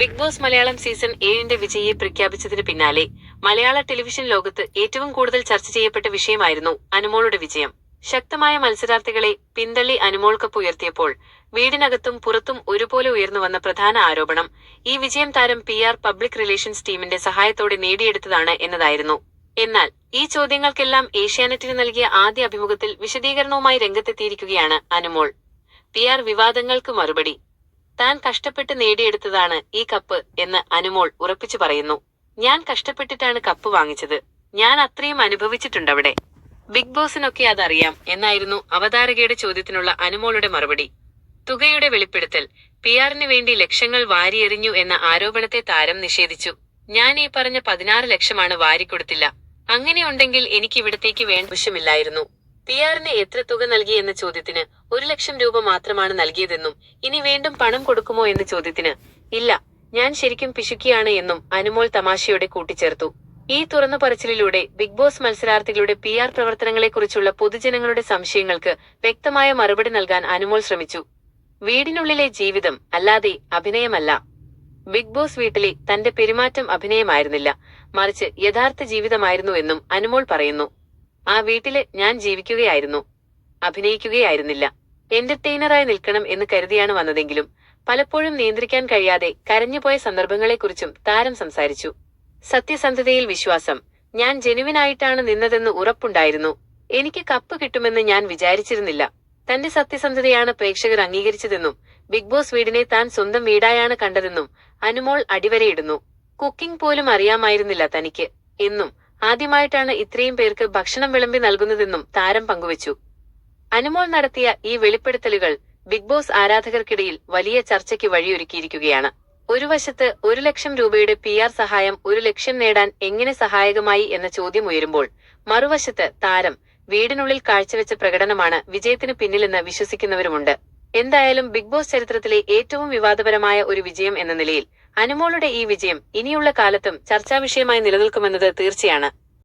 Big boss Malayalam season ഏഴിന്റെ വിജയിയെ പ്രഖ്യാപിച്ചതിന് പിന്നാലെ മലയാള ടെലിവിഷൻ ലോകത്ത് ഏറ്റവും കൂടുതൽ ചർച്ച ചെയ്യപ്പെട്ട വിഷയമായിരുന്നു അനുമോളുടെ വിജയം. ശക്തമായ മത്സരാർത്ഥികളെ പിന്തള്ളി അനുമോൾ കപ്പ് ഉയർത്തിയപ്പോൾ വീടിനകത്തും പുറത്തും ഒരുപോലെ ഉയർന്നുവന്ന പ്രധാന ആരോപണം ഈ വിജയം താരം പി ആർ പബ്ലിക് റിലേഷൻസ് ടീമിന്റെ സഹായത്തോടെ നേടിയെടുത്തതാണ് എന്നതായിരുന്നു. എന്നാൽ ഈ ചോദ്യങ്ങൾക്കെല്ലാം ഏഷ്യാനെറ്റിന് നൽകിയ ആദ്യ അഭിമുഖത്തിൽ വിശദീകരണവുമായി രംഗത്തെത്തിയിരിക്കുകയാണ് അനുമോൾ. പി ആർ വിവാദങ്ങൾക്ക് മറുപടി. താൻ കഷ്ടപ്പെട്ട് നേടിയെടുത്തതാണ് ഈ കപ്പ് എന്ന് അനുമോൾ ഉറപ്പിച്ചു പറയുന്നു. ഞാൻ കഷ്ടപ്പെട്ടിട്ടാണ് കപ്പ് വാങ്ങിച്ചത്. ഞാൻ അത്രയും അനുഭവിച്ചിട്ടുണ്ട് അവിടെ ബിഗ് ബോസിനൊക്കെ അതറിയാം എന്നായിരുന്നു അവതാരകയുടെ ചോദ്യത്തിനുള്ള അനുമോളുടെ മറുപടി. തുകയുടെ വെളിപ്പെടുത്തൽ പി ആറിന് വേണ്ടി ലക്ഷങ്ങൾ വാരിയെറിഞ്ഞു എന്ന ആരോപണത്തെ താരം നിഷേധിച്ചു. ഞാൻ ഈ പറഞ്ഞ പതിനാറ് ലക്ഷമാണ് വാരിക്കൊടുത്തില്ല. അങ്ങനെയുണ്ടെങ്കിൽ എനിക്ക് ഇവിടത്തേക്ക് വേണ്ട ആവശ്യമില്ലായിരുന്നു. പി ആറിന് എത്ര തുക നൽകി എന്ന ചോദ്യത്തിന് ഒരു ലക്ഷം രൂപ മാത്രമാണ് നൽകിയതെന്നും ഇനി വീണ്ടും പണം കൊടുക്കുമോ എന്ന ചോദ്യത്തിന് ഇല്ല ഞാൻ ശരിക്കും പിശുക്കിയാണ് എന്നും അനുമോൾ തമാശയോടെ കൂട്ടിച്ചേർത്തു. ഈ തുറന്നു പറച്ചിലിലൂടെ ബിഗ് ബോസ് മത്സരാർത്ഥികളുടെ പി ആർ പ്രവർത്തനങ്ങളെക്കുറിച്ചുള്ള പൊതുജനങ്ങളുടെ സംശയങ്ങൾക്ക് വ്യക്തമായ മറുപടി നൽകാൻ അനുമോൾ ശ്രമിച്ചു. വീടിനുള്ളിലെ ജീവിതം അല്ലാതെ അഭിനയമല്ല. ബിഗ് ബോസ് വീട്ടിലെ തന്റെ പെരുമാറ്റം അഭിനയമായിരുന്നില്ല. മറിച്ച് യഥാർത്ഥ ജീവിതമായിരുന്നു എന്നും അനുമോൾ പറയുന്നു. ആ വീട്ടിൽ ഞാൻ ജീവിക്കുകയായിരുന്നു. അഭിനയിക്കുകയായിരുന്നില്ല. എന്റർടൈനറായി നിൽക്കണം എന്ന് കരുതിയാണ് വന്നതെങ്കിലും പലപ്പോഴും നിയന്ത്രിക്കാൻ കഴിയാതെ കരഞ്ഞുപോയ സന്ദർഭങ്ങളെക്കുറിച്ചും താരം സംസാരിച്ചു. സത്യസന്ധതയിൽ വിശ്വാസം. ഞാൻ ജെനുവിനായിട്ടാണ് നിന്നതെന്ന് ഉറപ്പുണ്ടായിരുന്നു. എനിക്ക് കപ്പ് കിട്ടുമെന്ന് ഞാൻ വിചാരിച്ചിരുന്നില്ല. തന്റെ സത്യസന്ധതയാണ് പ്രേക്ഷകർ അംഗീകരിച്ചതെന്നും ബിഗ് ബോസ് വീടിനെ താൻ സ്വന്തം വീടായാണ് കണ്ടതെന്നും അനുമോൾ അടിവരയിടുന്നു. കുക്കിംഗ് പോലും അറിയാമായിരുന്നില്ല തനിക്ക് എന്നും ആദ്യമായിട്ടാണ് ഇത്രയും പേർക്ക് ഭക്ഷണം വിളമ്പി നൽകുന്നതെന്നും താരം പങ്കുവച്ചു. അനുമോൾ നടത്തിയ ഈ വെളിപ്പെടുത്തലുകൾ ബിഗ് ബോസ് ആരാധകർക്കിടയിൽ വലിയ ചർച്ചയ്ക്ക് വഴിയൊരുക്കിയിരിക്കുകയാണ്. ഒരു വശത്ത് ഒരു ലക്ഷം രൂപയുടെ പി ആർ സഹായം ഒരു ലക്ഷ്യം നേടാൻ എങ്ങനെ സഹായകമായി എന്ന ചോദ്യം ഉയരുമ്പോൾ മറുവശത്ത് താരം വീടിനുള്ളിൽ കാഴ്ചവെച്ച പ്രകടനമാണ് വിജയത്തിന് പിന്നിലെന്ന് വിശ്വസിക്കുന്നവരുമുണ്ട്. എന്തായാലും ബിഗ് ബോസ് ചരിത്രത്തിലെ ഏറ്റവും വിവാദപരമായ ഒരു വിജയം എന്ന നിലയിൽ അനുമോളുടെ ഈ വിജയം ഇനിയുള്ള കാലത്തും ചർച്ചാ വിഷയമായി നിലനിൽക്കുമെന്നത് തീർച്ചയാണ്